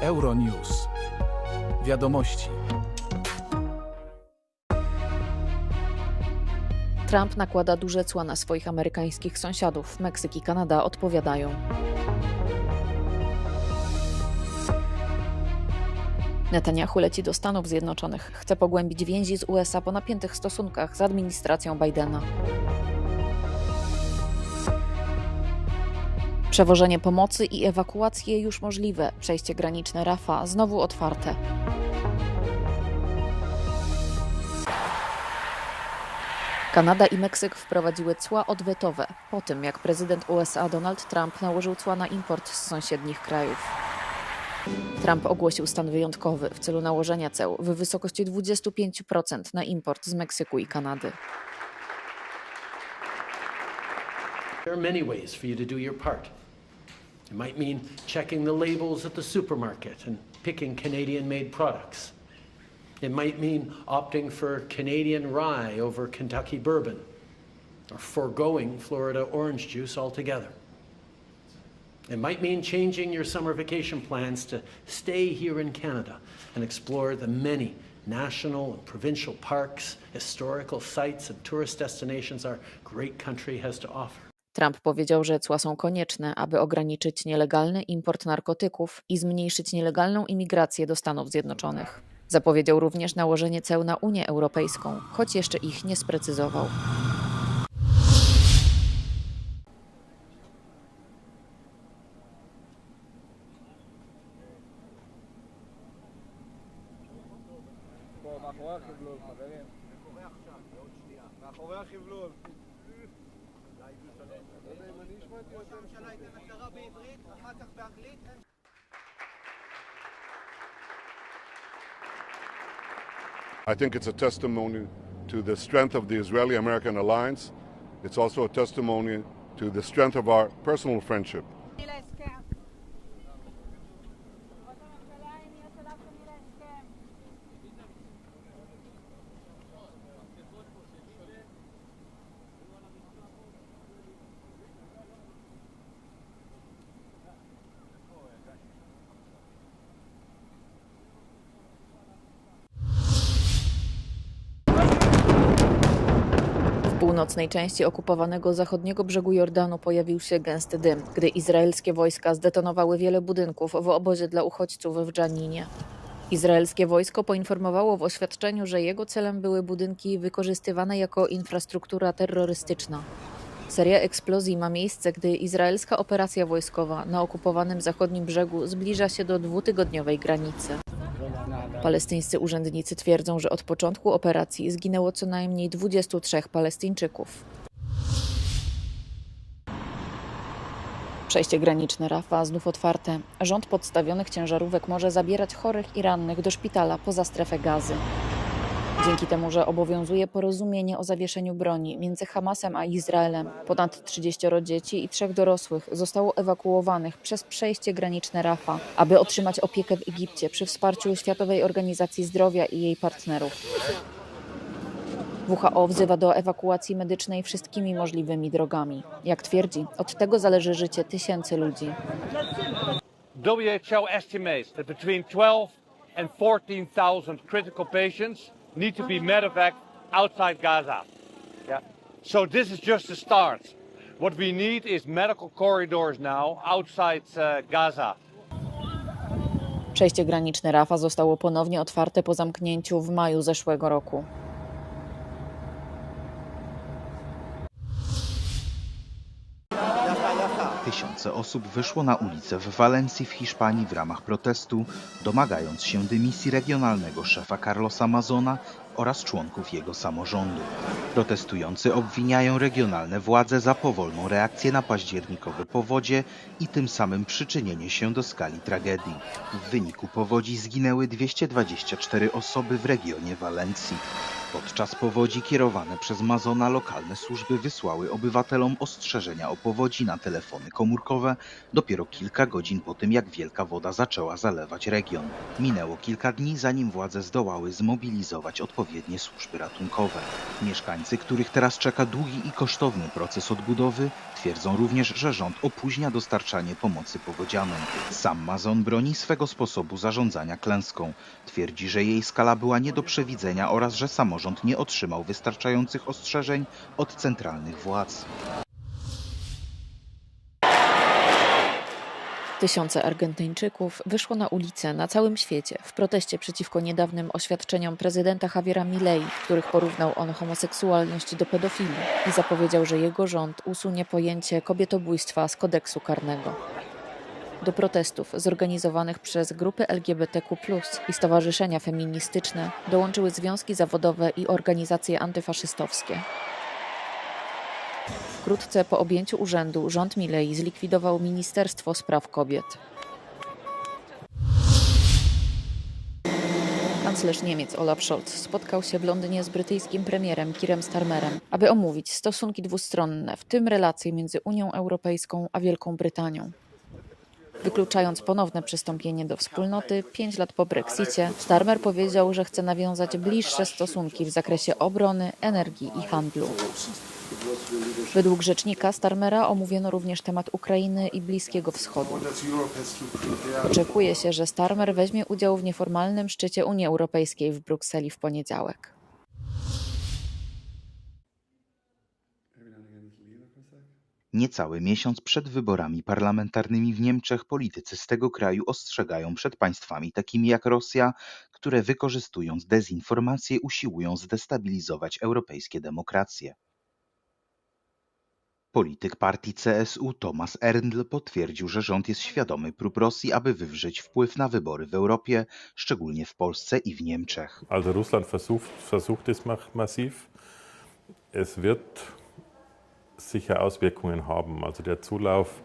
Euronews. Wiadomości. Trump nakłada duże cła na swoich amerykańskich sąsiadów. Meksyk i Kanada odpowiadają. Netanyahu leci do Stanów Zjednoczonych. Chce pogłębić więzi z USA po napiętych stosunkach z administracją Bidena. Przewożenie pomocy i ewakuacje już możliwe. Przejście graniczne Rafa znowu otwarte. Kanada i Meksyk wprowadziły cła odwetowe po tym, jak prezydent USA Donald Trump nałożył cła na import z sąsiednich krajów. Trump ogłosił stan wyjątkowy w celu nałożenia ceł w wysokości 25% na import z Meksyku i Kanady. There are many ways for you to do your part. It might mean checking the labels at the supermarket and picking Canadian made products. It might mean opting for Canadian rye over Kentucky bourbon or foregoing Florida orange juice altogether. It might mean changing your summer vacation plans to stay here in Canada and explore the many national and provincial parks, historical sites, and tourist destinations our great country has to offer. Trump powiedział, że cła są konieczne, aby ograniczyć nielegalny import narkotyków i zmniejszyć nielegalną imigrację do Stanów Zjednoczonych. Zapowiedział również nałożenie ceł na Unię Europejską, choć jeszcze ich nie sprecyzował. מאחורי החבלול, חברים. מאחורי החבלול. הממשלה ייתן הגדרה בעברית, אחר כך באנגלית. אין I think it's a testimony to the strength of the Israeli American alliance. It's also a testimony to the strength of our personal friendship. Północnej części okupowanego zachodniego brzegu Jordanu pojawił się gęsty dym, gdy izraelskie wojska zdetonowały wiele budynków w obozie dla uchodźców w Dżaninie. Izraelskie wojsko poinformowało w oświadczeniu, że jego celem były budynki wykorzystywane jako infrastruktura terrorystyczna. Seria eksplozji ma miejsce, gdy izraelska operacja wojskowa na okupowanym zachodnim brzegu zbliża się do dwutygodniowej granicy. Palestyńscy urzędnicy twierdzą, że od początku operacji zginęło co najmniej 23 Palestyńczyków. Przejście graniczne Rafa znów otwarte. Rząd podstawionych ciężarówek może zabierać chorych i rannych do szpitala poza strefę gazy. Dzięki temu, że obowiązuje porozumienie o zawieszeniu broni między Hamasem a Izraelem, ponad 30 dzieci i trzech dorosłych zostało ewakuowanych przez przejście graniczne Rafa, aby otrzymać opiekę w Egipcie przy wsparciu Światowej Organizacji Zdrowia i jej partnerów. WHO wzywa do ewakuacji medycznej wszystkimi możliwymi drogami. Jak twierdzi, od tego zależy życie tysięcy ludzi. WHO estimates that between 12 and 14,000 critical patients need to be medevaced outside Gaza. Yeah. So this is just the start. What we need is medical corridors now outside uh, Gaza. Przejście graniczne Rafa zostało ponownie otwarte po zamknięciu w maju zeszłego roku. Tysiące osób wyszło na ulice w Walencji w Hiszpanii w ramach protestu, domagając się dymisji regionalnego szefa Carlosa Mazona oraz członków jego samorządu. Protestujący obwiniają regionalne władze za powolną reakcję na październikowe powodzie i tym samym przyczynienie się do skali tragedii. W wyniku powodzi zginęły 224 osoby w regionie Walencji. Podczas powodzi kierowane przez Mazona lokalne służby wysłały obywatelom ostrzeżenia o powodzi na telefony komórkowe dopiero kilka godzin po tym, jak wielka woda zaczęła zalewać region. Minęło kilka dni, zanim władze zdołały zmobilizować odpowiednie służby ratunkowe. Mieszkańcy, których teraz czeka długi i kosztowny proces odbudowy, twierdzą również, że rząd opóźnia dostarczanie pomocy powodzianom. Sam Mazon broni swego sposobu zarządzania klęską. Twierdzi, że jej skala była nie do przewidzenia oraz że samorząd nie otrzymał wystarczających ostrzeżeń od centralnych władz. Tysiące Argentyńczyków wyszło na ulice na całym świecie w proteście przeciwko niedawnym oświadczeniom prezydenta Javiera Milei, w których porównał on homoseksualność do pedofilii i zapowiedział, że jego rząd usunie pojęcie kobietobójstwa z kodeksu karnego. Do protestów zorganizowanych przez grupy LGBTQ i stowarzyszenia feministyczne dołączyły związki zawodowe i organizacje antyfaszystowskie. Wkrótce po objęciu urzędu rząd Milei zlikwidował Ministerstwo Spraw Kobiet. Kanclerz Niemiec Olaf Scholz spotkał się w Londynie z brytyjskim premierem Kirem Starmerem, aby omówić stosunki dwustronne, w tym relacje między Unią Europejską a Wielką Brytanią. Wykluczając ponowne przystąpienie do wspólnoty, pięć lat po Brexicie, Starmer powiedział, że chce nawiązać bliższe stosunki w zakresie obrony, energii i handlu. Według rzecznika Starmera omówiono również temat Ukrainy i Bliskiego Wschodu. Oczekuje się, że Starmer weźmie udział w nieformalnym szczycie Unii Europejskiej w Brukseli w poniedziałek. Niecały miesiąc przed wyborami parlamentarnymi w Niemczech politycy z tego kraju ostrzegają przed państwami takimi jak Rosja, które wykorzystując dezinformację usiłują zdestabilizować europejskie demokracje. Polityk partii CSU Thomas Erndl potwierdził, że rząd jest świadomy prób Rosji, aby wywrzeć wpływ na wybory w Europie, szczególnie w Polsce i w Niemczech. Also Russland versucht, versucht es massiv. Es wird sicher Auswirkungen haben. Also der Zulauf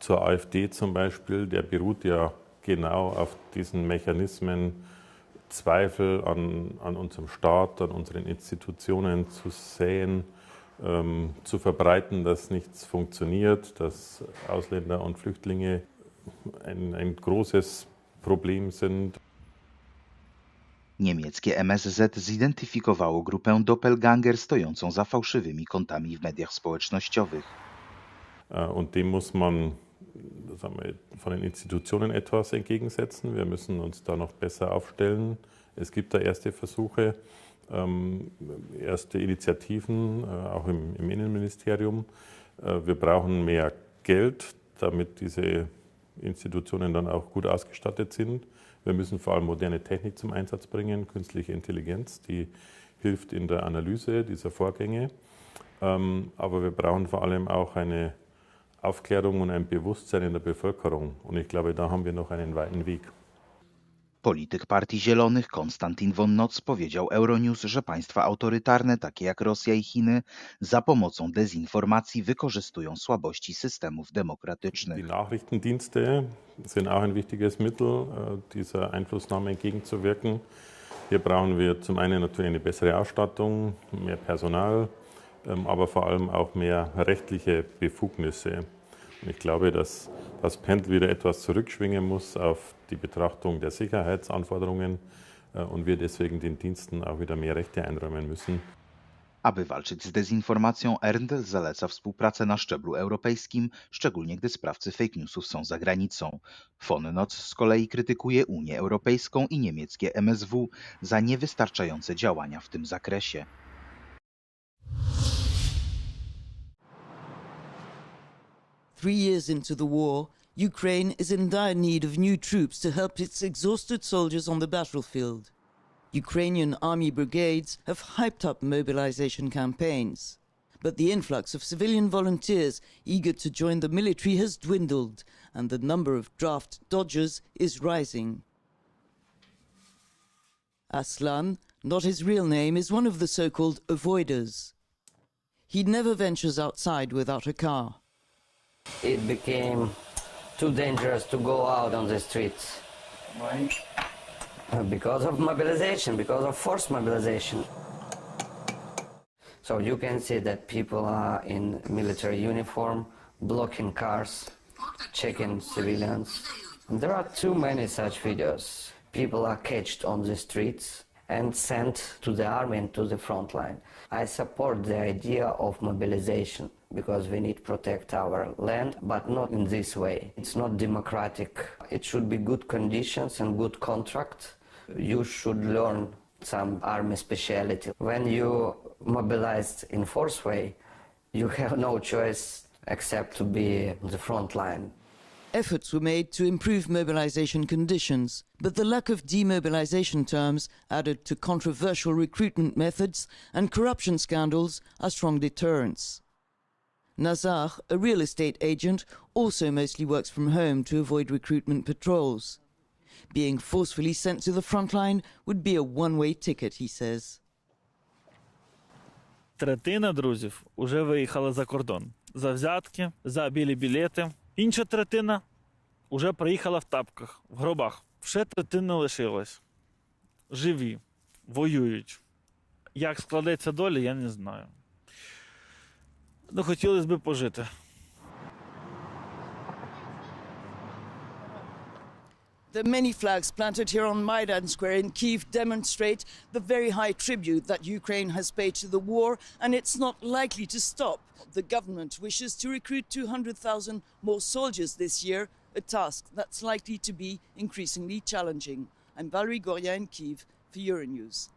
zur AfD zum Beispiel, der beruht ja genau auf diesen Mechanismen, Zweifel an, an unserem Staat, an unseren Institutionen zu säen, ähm, zu verbreiten, dass nichts funktioniert, dass Ausländer und Flüchtlinge ein, ein großes Problem sind. Niemieckie MSZ zidentyfikowało grupę Doppelganger stojącą za fałszywymi kontami w mediach społecznościowych. Äh, Und dem muss man sagen wir, von den Institutionen etwas entgegensetzen. Wir müssen uns da noch besser aufstellen. Es gibt da erste Versuche, erste Initiativen, äh, auch im, im Innenministerium. Äh, Wir brauchen mehr Geld, damit diese Institutionen dann auch gut ausgestattet sind. Wir müssen vor allem moderne Technik zum Einsatz bringen, künstliche Intelligenz, die hilft in der Analyse dieser Vorgänge. Ähm, Aber wir brauchen vor allem auch eine Aufklärung und ein Bewusstsein in der Bevölkerung. Und ich glaube, da haben wir noch einen weiten Weg. Polityk Partii Zielonych Konstantin von Notz powiedział Euronews, że państwa autorytarne, takie jak Rosja i Chiny, za pomocą dezinformacji wykorzystują słabości systemów Die demokratycznych. Nachrichtendienste sind auch ein wichtiges Mittel, äh, dieser Einflussnahme entgegenzuwirken. Hier brauchen wir zum einen natürlich eine bessere Ausstattung, mehr Personal, ähm, aber vor allem auch mehr rechtliche Befugnisse. Ich glaube, dass das Pendel wieder etwas zurückschwingen muss auf die Betrachtung der Sicherheitsanforderungen äh, und wir deswegen den Diensten auch wieder mehr Rechte einräumen müssen. Aby walczyć z dezinformacją, Erndl zaleca współpracę na szczeblu europejskim, szczególnie gdy sprawcy fake newsów są za granicą. Von Notz z kolei krytykuje Unię Europejską i niemieckie MSW za niewystarczające działania w tym zakresie. Three years into the war, Ukraine is in dire need of new troops to help its exhausted soldiers on the battlefield. Ukrainian army brigades have hyped up mobilization campaigns. But the influx of civilian volunteers eager to join the military has dwindled, and the number of draft dodgers is rising. Aslan, not his real name, is one of the so called avoiders. He never ventures outside without a car. It became too dangerous to go out on the streets. Why? Uh, because of mobilization, because of forced mobilization. So you can see that people are in military uniform, blocking cars, checking civilians. There are too many such videos. People are caged on the streets, and sent to the army and to the front line. I support the idea of mobilization because we need to protect our land, but not in this way. It's not democratic. It should be good conditions and good contract. You should learn some army speciality. When you mobilized in force way, you have no choice except to be the front line. Efforts were made to improve mobilization conditions, but the lack of demobilization terms added to controversial recruitment methods and corruption scandals are strong deterrents. Nazar, a real estate agent, also mostly works from home to avoid recruitment patrols. Being forcefully sent to the front line would be a one way ticket, he says. Третина друзів уже виїхала за кордон. За взятки, за білі білети. Інша третина вже приїхала в тапках, в гробах. Ще третина лишилась. Живі, воюють. Як складеться доля, я не знаю. Ну, хотілося б пожити. The many flags planted here on Maidan Square in Kiev demonstrate the very high tribute that Ukraine has paid to the war, and it's not likely to stop. The government wishes to recruit 200,000 more soldiers this year, a task that's likely to be increasingly challenging. I'm Valerie Goria in Kiev for Euronews.